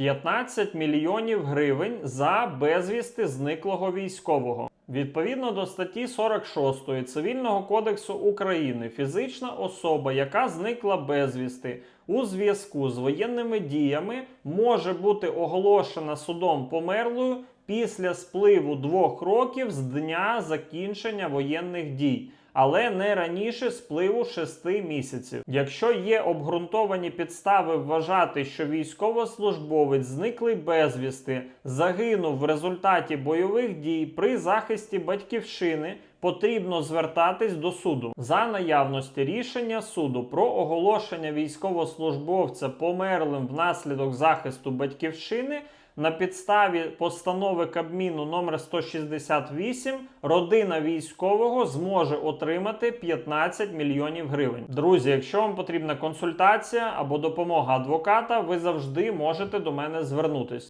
15 мільйонів гривень за безвісти зниклого військового. Відповідно до статті 46 Цивільного кодексу України, фізична особа, яка зникла безвісти у зв'язку з воєнними діями, може бути оголошена судом померлою після спливу двох років з дня закінчення воєнних дій. Але не раніше спливу 6 місяців. Якщо є обґрунтовані підстави вважати, що військовослужбовець зниклий безвісти, загинув в результаті бойових дій при захисті батьківщини, потрібно звертатись до суду за наявності рішення суду про оголошення військовослужбовця померлим внаслідок захисту батьківщини. На підставі постанови Кабміну номер 168 родина військового зможе отримати 15 мільйонів гривень. Друзі, якщо вам потрібна консультація або допомога адвоката, ви завжди можете до мене звернутись.